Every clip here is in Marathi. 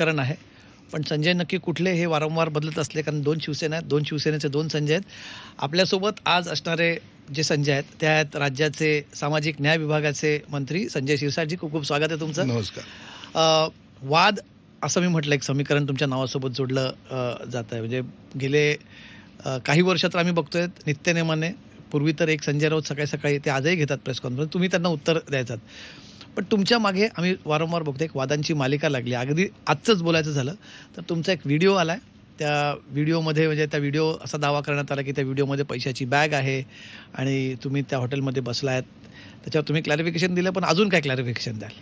करण आहे. पण संजय नक्की कुठले हे वारंवार बदलत असले कारण दोन शिवसेना आहेत दोन शिवसेनेचे दोन संजय आहेत. आपल्यासोबत आज असणारे जे संजय आहेत ते आहेत राज्याचे सामाजिक न्याय विभागाचे मंत्री संजय शिरसाटजी खूप खूप स्वागत आहे तुमचं. नमस्कार. वाद असं मी म्हटलं एक समीकरण तुमच्या नावासोबत जोडलं जात आहे म्हणजे गेले काही वर्ष तर आम्ही बघतोय नित्यनेमाने पूर्वी तर एक संजय राऊत सकाळी सकाळी ते आजही घेतात प्रेस कॉन्फरन्स तुम्ही त्यांना उत्तर द्यायचात. पण तुमच्या मागे आम्ही वारंवार बघतो एक वादांची मालिका लागली. अगदी आजचंच बोलायचं झालं तर तुमचा एक व्हिडिओ आला आहे त्या व्हिडिओमध्ये म्हणजे त्या व्हिडिओ असा दावा करण्यात आला की त्या व्हिडिओमध्ये पैशाची बॅग आहे आणि तुम्ही त्या हॉटेलमध्ये बसला आहेत त्याच्यावर तुम्ही क्लॅरिफिकेशन दिलं पण अजून काय क्लॅरिफिकेशन द्याल?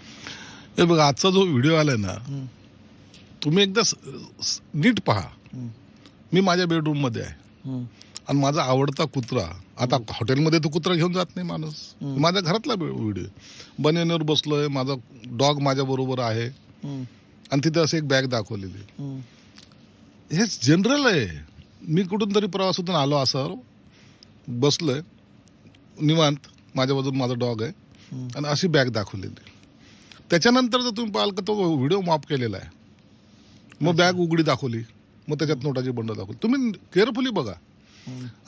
हे बघा आजचा जो व्हिडिओ आलाय ना तुम्ही एकदा नीट पहा. मी माझ्या बेडरूममध्ये आहे. आणि माझा आवडता कुत्रा आता हॉटेलमध्ये तो कुत्रा घेऊन जात नाही माणूस. माझ्या घरातला व्हिडिओ बनेनवर बसलोय माझा डॉग माझ्या बरोबर आहे. हं, आणि तिथे असं एक बॅग दाखवलेली. हं, जनरल आहे. मी कुठून तरी प्रवासातून आलो असं बसलोय. निवांत माझ्या बाजून माझा डॉग आहे. हं. आणि अशी बॅग दाखवलेली. त्याच्यानंतर जर तुम्ही पाहाल का तो व्हिडिओ माफ केलेला आहे. मग बॅग उघडी दाखवली. मग त्याच्यात नोटाची बंड दाखवली. तुम्ही केअरफुली बघा.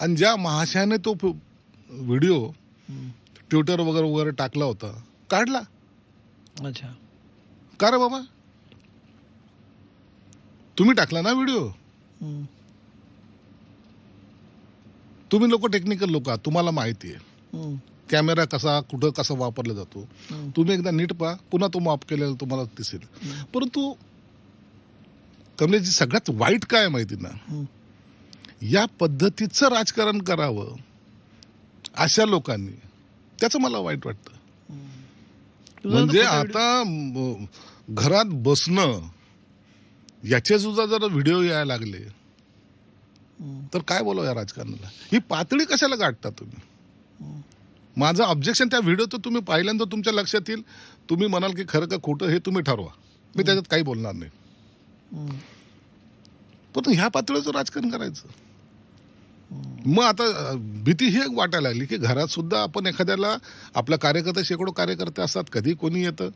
आणि ज्या महाशयाने तो व्हिडिओ. ट्विटर वगैरे वगैरे टाकला होता काढला. अच्छा. का रे बाबा? तुम्ही टाकला ना व्हिडिओ? तुम्ही लोक टेक्निकल लोक तुम्हाला माहिती आहे. कॅमेरा कसा कुठं कसा वापरला जातो. तुम्ही एकदा नीट पहा पुन्हा तो माफ केलेला तुम्हाला दिसेल. परंतु कमलेशजी सगळ्यात वाईट काय माहिती ना. या पद्धतीचं राजकारण करावं अशा लोकांनी. त्याचं मला वाईट वाटतं. म्हणजे आता घरात बसणं याचे सुद्धा जर व्हिडिओ यायला लागले तर काय बोलावं या राजकारणाला? ही पातळी कशाला गाठता तुम्ही. माझं ऑब्जेक्शन त्या व्हिडिओ तर तुम्ही पाहिल्यानंतर तुमच्या लक्षात येईल. तुम्ही म्हणाल की खरं का खोटं हे तुम्ही ठरवा. मी त्याच्यात काही बोलणार नाही. पण ह्या पातळीचं राजकारण करायचं. मग आता भीती ही एक वाटायला लागली की घरात सुद्धा आपण एखाद्याला आपला कार्यकर्ते शेकडो कार्यकर्ते असतात कधी कोणी येतं